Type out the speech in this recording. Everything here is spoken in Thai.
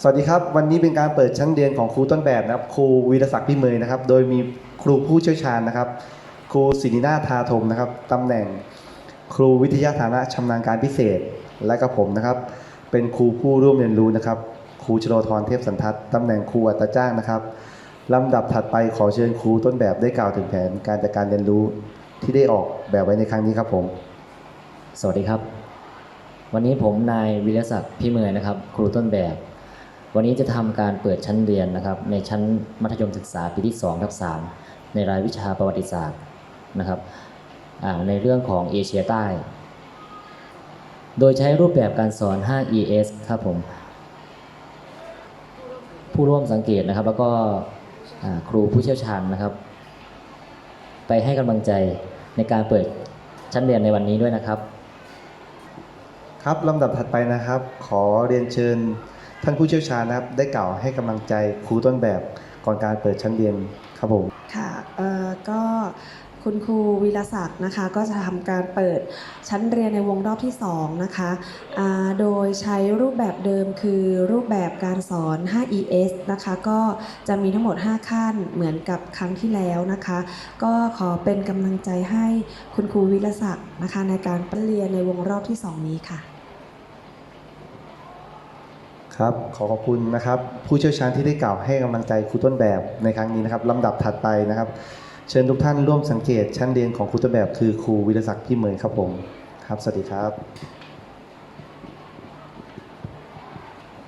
สวัสดีครับ วันนี้เป็นการเปิดชั้นเรียนของครูต้นแบบนะครับครูวีรศักดิ์พิเมยนะครับ โดยมีครูผู้เชี่ยวชาญนะครับ ครูศินินาทาธมนะครับตำแหน่งครูวิทยาฐานะชำนาญการพิเศษและกับผมนะครับ เป็นครูผู้ร่วมเรียนรู้นะครับ ครูชโลธรเทพสันทัศน์ตำแหน่งครูอัตราจ้างนะครับลำดับถัดไปขอเชิญครูต้นแบบได้กล่าวถึงแผนการจัดการเรียนรู้ที่ได้ออกแบบไว้ในครั้งนี้ครับผม สวัสดีครับ วันนี้ผมนายวิรศักดิ์พิเมยนะครับ ครูต้นแบบ วันนี้จะทำการเปิดชั้นเรียนนะครับในชั้นมัธยมศึกษาปีที่2ทับ3ในรายวิชาประวัติศาสตร์นะครับในเรื่องของเอเชียใต้ โดยใช้รูปแบบการสอน 5ES ครับผม ผู้ร่วมสังเกตนะครับ แล้วก็ครูผู้เชี่ยวชาญนะครับ ไปให้กำลังใจในการเปิดชั้นเรียนในวันนี้ด้วยนะครับ ครับลำดับถัดไปนะครับ ขอเรียนเชิญ ท่านผู้เชี่ยวชาญนะครับได้กล่าวให้กำลังใจครูต้นแบบก่อนการเปิดชั้นเรียนครับผม ค่ะเอ่อก็คุณครูวีรศักดิ์นะคะก็จะทำการเปิดชั้นเรียนในวงรอบที่2นะคะอ่าโดยใช้รูปแบบเดิมคือรูปแบบการสอน 5ES นะคะก็จะมีทั้งหมด 5 ขั้นเหมือนกับครั้งที่แล้วนะคะ ก็ขอเป็นกำลังใจให้คุณครูวีรศักดิ์นะคะในการเรียนในวงรอบที่ 2 นี้ค่ะ ครับ ขอขอบคุณนะครับ ผู้เชี่ยวชาญที่ได้กล่าวให้กำลังใจครูต้นแบบในครั้งนี้นะครับลำดับถัดไปนะครับ เชิญทุกท่านร่วมสังเกตชั้นเรียนของครูต้นแบบคือครูวิรศักดิ์พี่เหมยครับผม ครับ สวัสดีครับ